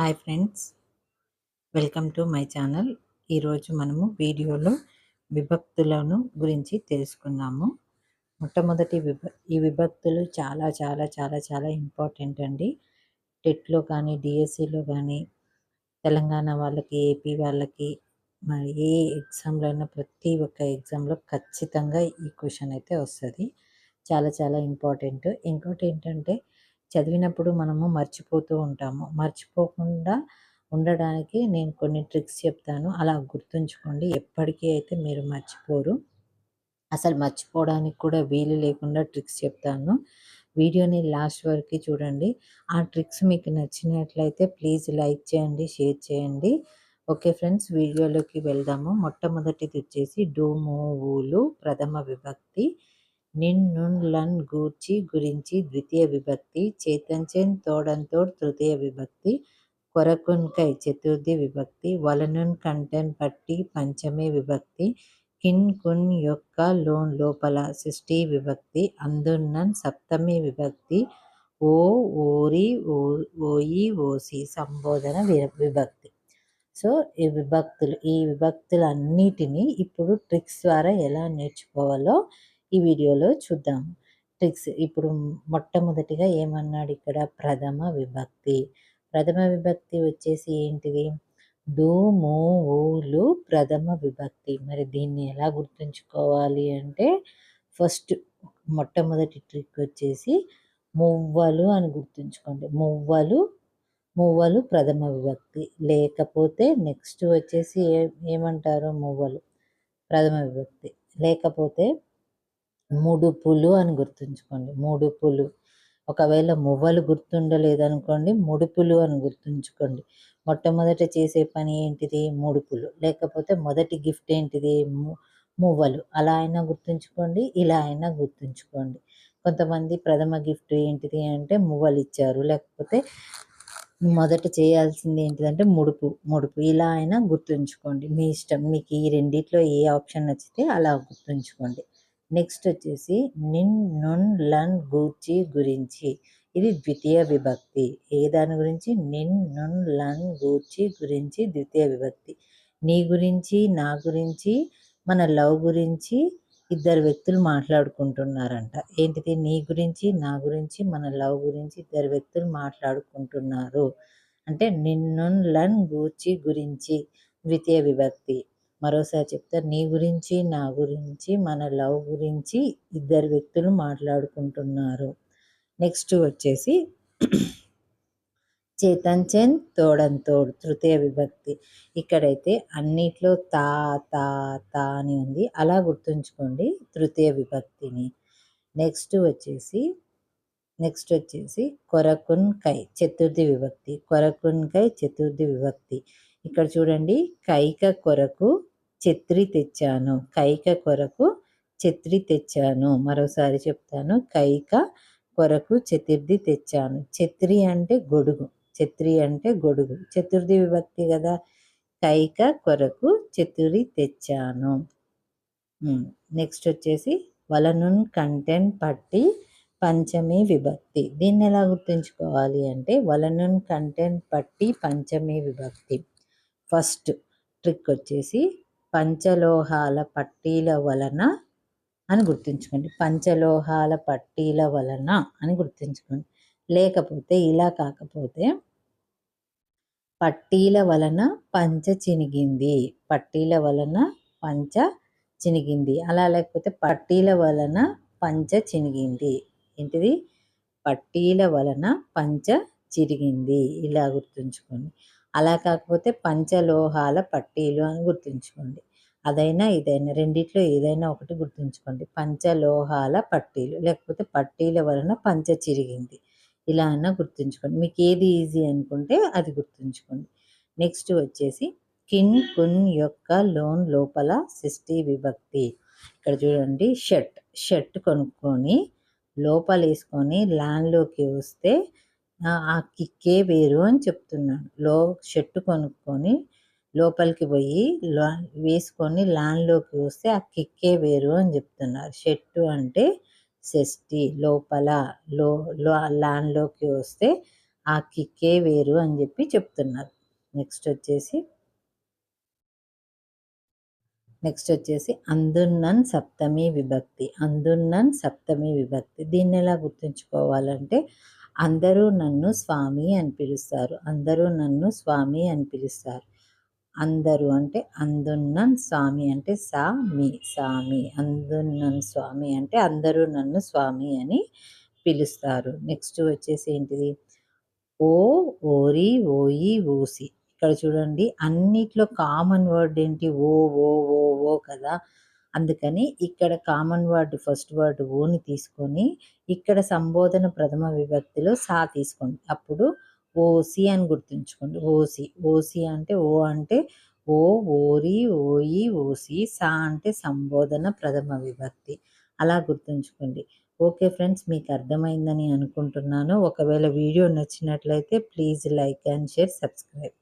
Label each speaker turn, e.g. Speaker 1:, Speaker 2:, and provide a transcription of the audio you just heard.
Speaker 1: Hi friends. Welcome to my channel. ఈరోజు మనము వీడియోలో విభక్తులను గురించి తెలుసుకుందాము. మొట్టమొదటి విభ ఈ విభక్తులు చాలా చాలా చాలా చాలా ఇంపార్టెంట్ అండి. టెట్లో కానీ డిఎస్సిలో కానీ తెలంగాణ వాళ్ళకి ఏపీ వాళ్ళకి మరి ఏ ఎగ్జామ్లో అయినా ప్రతి ఒక్క ఎగ్జామ్లో ఖచ్చితంగా ఈ క్వశ్చన్ అయితే వస్తుంది. చాలా చాలా ఇంపార్టెంట్ ఇంకోటి ఏంటంటే చదివినప్పుడు మనము మర్చిపోతూ ఉంటాము. మర్చిపోకుండా ఉండడానికి నేను కొన్ని ట్రిక్స్ చెప్తాను. అలా గుర్తుంచుకోండి. ఎప్పటికీ అయితే మీరు మర్చిపోరు. అసలు మర్చిపోవడానికి కూడా వీలు లేకుండా ట్రిక్స్ చెప్తాను. వీడియోని లాస్ట్ వరకు చూడండి. ఆ ట్రిక్స్ మీకు నచ్చినట్లయితే ప్లీజ్ లైక్ చేయండి షేర్ చేయండి. ఓకే ఫ్రెండ్స్ వీడియోలోకి వెళ్దాము. మొట్టమొదటిది వచ్చేసి డూము ఊలు ప్రథమ విభక్తి. నిన్నున్ గూర్చి గురించి ద్వితీయ విభక్తి చేతంచెన్ తోడంతోడ్ తృతీయ విభక్తి కొరకున్కై చతుర్థి విభక్తి వలనున్ కంటెన్ పట్టి పంచమే విభక్తి కిన్ కున్ యొక్క లోన్ లోపల సృష్టి విభక్తి అందున్నన్ సప్తమి విభక్తి ఓ ఓరి ఓయి ఓసి సంబోధన విభక్తి. సో ఈ విభక్తులు ఈ విభక్తులన్నిటినీ ఇప్పుడు ట్రిక్స్ ద్వారా ఎలా నేర్చుకోవాలో ఈ వీడియోలో చూద్దాం. ట్రిక్స్ ఇప్పుడు మొట్టమొదటిగా ఏమన్నాడు ఇక్కడ? ప్రథమ విభక్తి. ప్రథమ విభక్తి వచ్చేసి ఏంటిది? డు ఊలు ప్రథమ విభక్తి. మరి దీన్ని ఎలా గుర్తుంచుకోవాలి అంటే ఫస్ట్ మొట్టమొదటి ట్రిక్ వచ్చేసి మువ్వలు అని గుర్తుంచుకోండి. మువ్వలు మువ్వలు ప్రథమ విభక్తి. లేకపోతే నెక్స్ట్ వచ్చేసి ఏ ఏమంటారు? మువ్వలు ప్రథమ విభక్తి. లేకపోతే ముడుపులు అని గుర్తుంచుకోండి. ముడుపులు ఒకవేళ మువ్వలు గుర్తుండలేదనుకోండి ముడుపులు అని గుర్తుంచుకోండి. మొట్టమొదట చేసే పని ఏంటిది? ముడుపులు లేకపోతే మొదటి గిఫ్ట్ ఏంటిది? మువ్వలు. అలా అయినా గుర్తుంచుకోండి ఇలా అయినా గుర్తుంచుకోండి. కొంతమంది ప్రథమ గిఫ్ట్ ఏంటిది అంటే మువ్వలు ఇచ్చారు. లేకపోతే మొదట చేయాల్సింది ఏంటిదంటే ముడుపు ముడుపు ఇలా అయినా గుర్తుంచుకోండి. మీ ఇష్టం. మీకు ఈ రెండిట్లో ఏ ఆప్షన్ నచ్చితే అలా గుర్తుంచుకోండి. నెక్స్ట్ వచ్చేసి నిన్ నున్ లన్ గూర్చి గురించి. ఇది ద్వితీయ విభక్తి. ఏ దాని గురించి? నిన్ నున్ లన్ గూర్చి గురించి ద్వితీయ విభక్తి. నీ గురించి నా గురించి మన లవ్ గురించి ఇద్దరు వ్యక్తులు మాట్లాడుకుంటున్నారంట. ఏంటిది? నీ గురించి నా గురించి మన లవ్ గురించి ఇద్దరు వ్యక్తులు మాట్లాడుకుంటున్నారు. అంటే నిన్ను లన్ గూర్చి గురించి ద్వితీయ విభక్తి. మరోసారి చెప్తారు నీ గురించి నా గురించి మన లవ్ గురించి ఇద్దరు వ్యక్తులు మాట్లాడుకుంటున్నారు. నెక్స్ట్ వచ్చేసి చేతంచెన్ తోడంతోడు తృతీయ విభక్తి. ఇక్కడైతే అన్నిట్లో తా తా తా అని ఉంది. అలా గుర్తుంచుకోండి తృతీయ విభక్తిని. నెక్స్ట్ వచ్చేసి నెక్స్ట్ వచ్చేసి కొరకున్ కై చతుర్థి విభక్తి. కొరకున్ కై చతుర్థి విభక్తి. ఇక్కడ చూడండి కైక కొరకు ఛత్రి తెచ్చాను. కైక కొరకు ఛత్రి తెచ్చాను. మరోసారి చెప్తాను. కైక కొరకు చతుర్థి తెచ్చాను. ఛత్రి అంటే గొడుగు. ఛత్రి అంటే గొడుగు. చతుర్థి విభక్తి కదా. కైక కొరకు చతురి తెచ్చాను. నెక్స్ట్ వచ్చేసి వలనున్ కంటెంట్ పట్టి పంచమి విభక్తి. దీన్ని ఎలా గుర్తుంచుకోవాలి అంటే వలనున్ కంటెంట్ పట్టి పంచమి విభక్తి. ఫస్ట్ ట్రిక్ వచ్చేసి పంచలోహాల పట్టీల వలన అని గుర్తుంచుకోండి. పంచలోహాల పట్టీల వలన అని గుర్తుంచుకోండి. లేకపోతే ఇలా కాకపోతే పట్టీల వలన పంచ చినిగింది. పట్టీల వలన పంచ చినిగింది. అలా లేకపోతే పట్టీల వలన పంచ చినిగింది. ఏంటిది? పట్టీల వలన పంచ చిరిగింది. ఇలా గుర్తుంచుకోండి. అలా కాకపోతే పంచలోహాల పట్టీలు అని గుర్తుంచుకోండి. అదైనా ఇదైనా రెండిట్లో ఏదైనా ఒకటి గుర్తుంచుకోండి. పంచలోహాల పట్టీలు లేకపోతే పట్టీల వలన పంచ చిరిగింది. ఇలా అన్నా గుర్తుంచుకోండి. మీకు ఏది ఈజీ అనుకుంటే అది గుర్తుంచుకోండి. నెక్స్ట్ వచ్చేసి కిన్ కున్ యొక్క లోన్ లోపల సిస్టీ విభక్తి. ఇక్కడ చూడండి షర్ట్ షర్ట్ కొనుక్కొని లోపల వేసుకొని ల్యాండ్లోకి వస్తే ఆ కిక్కే వేరు అని చెప్తున్నాడు. లో షర్ట్ కొనుక్కొని లోపలికి పోయి వేసుకొని ల్యాండ్లోకి వస్తే ఆ కిక్కే వేరు అని చెప్తున్నారు. షర్టు అంటే షష్టి లోపల లో ల్యాండ్లోకి వస్తే ఆ కిక్కే వేరు అని చెప్పి చెప్తున్నారు. నెక్స్ట్ వచ్చేసి నెక్స్ట్ వచ్చేసి అందున్నన్ సప్తమి విభక్తి అందున్నన్ సప్తమి విభక్తి. దీన్ని ఎలా గుర్తుంచుకోవాలంటే అందరూ నన్ను స్వామి అని పిలుస్తారు. అందరూ నన్ను స్వామి అని పిలుస్తారు. అందరూ అంటే అందున్నన్ స్వామి అంటే సా మీ స్వామి అందున్నన్ స్వామి అంటే అందరూ నన్ను స్వామి అని పిలుస్తారు. నెక్స్ట్ వచ్చేసి ఏంటిది? ఓ ఓరి ఓయి ఓసి. ఇక్కడ చూడండి అన్నిట్లో కామన్ వర్డ్ ఏంటి? ఓ ఓ ఓ ఓ కదా. అందుకని ఇక్కడ కామన్ వర్డ్ ఫస్ట్ వర్డ్ ఓని తీసుకొని ఇక్కడ సంబోధన ప్రథమ విభక్తిలో సా తీసుకోండి. అప్పుడు ఓసి అని గుర్తుంచుకోండి. ఓసి ఓసి అంటే ఓ అంటే ఓ ఓరి ఓయి ఓసి సా అంటే సంబోధన ప్రథమ విభక్తి. అలా గుర్తుంచుకోండి. ఓకే ఫ్రెండ్స్ మీకు అర్థమైందని అనుకుంటున్నాను. ఒకవేళ వీడియో నచ్చినట్లయితే please like and share subscribe.